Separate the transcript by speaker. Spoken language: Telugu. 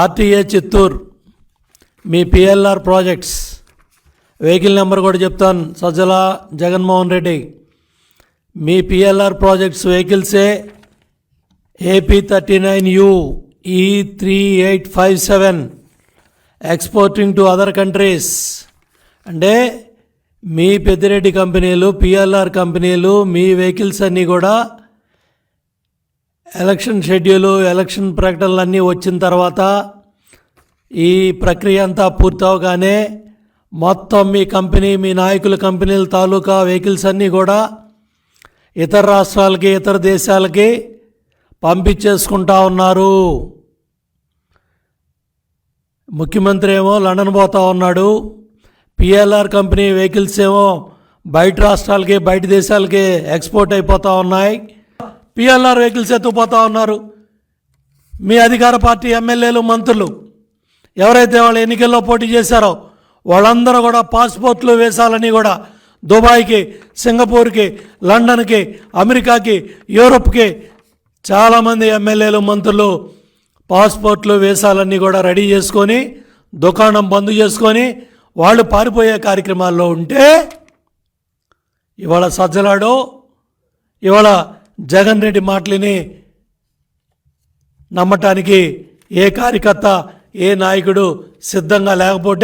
Speaker 1: ఆర్టీఏ చిత్తూరు మీ పిఎల్ఆర్ ప్రాజెక్ట్స్. వెహికల్ నెంబర్ కూడా చెప్తాను. సజ్జల జగన్మోహన్ రెడ్డి. మీ PLR projects వెహికల్సే AP thirty nine U E three eight five seven exporting to other countries. అంటే మీ పెద్దిరెడ్డి కంపెనీలు పిఎల్ఆర్ కంపెనీలు మీ వెహికల్స్ అన్నీ కూడా ఎలక్షన్ షెడ్యూలు ఎలక్షన్ ప్రకటనలు అన్నీ వచ్చిన తర్వాత ఈ ప్రక్రియ అంతా పూర్తవగానే మొత్తం మీ కంపెనీ మీ నాయకుల కంపెనీల తాలూకా వెహికల్స్ అన్నీ కూడా ఇతర రాష్ట్రాలకి ఇతర దేశాలకి పంపించేసుకుంటా ఉన్నారు. ముఖ్యమంత్రి ఏమో లండన్ పోతా ఉన్నాడు. పిఎల్ఆర్ కంపెనీ వెహికల్స్ ఏమో బయట రాష్ట్రాలకి బయట దేశాలకి ఎక్స్పోర్ట్ అయిపోతూ ఉన్నాయి. పిఎల్ఆర్ వెహికల్స్ ఎత్తుకుపోతా ఉన్నారు. మీ అధికార పార్టీ ఎమ్మెల్యేలు మంత్రులు ఎవరైతే వాళ్ళు ఎన్నికల్లో పోటీ చేశారో వాళ్ళందరూ కూడా పాస్పోర్ట్లు వేసాలని కూడా దుబాయ్కి సింగపూర్కి లండన్కి అమెరికాకి యూరోప్కి చాలామంది ఎమ్మెల్యేలు మంత్రులు పాస్పోర్ట్లు వేసాలన్నీ కూడా రెడీ చేసుకొని దుకాణం బంద్ చేసుకొని వాళ్ళు పారిపోయే కార్యక్రమాల్లో ఉంటే ఇవాళ సజ్జలాడో ఇవాళ జగన్ రెడ్డి మాటలని నమ్మటానికి ఏ కార్యకర్త ఏ నాయకుడు సిద్ధంగా లేకపోతే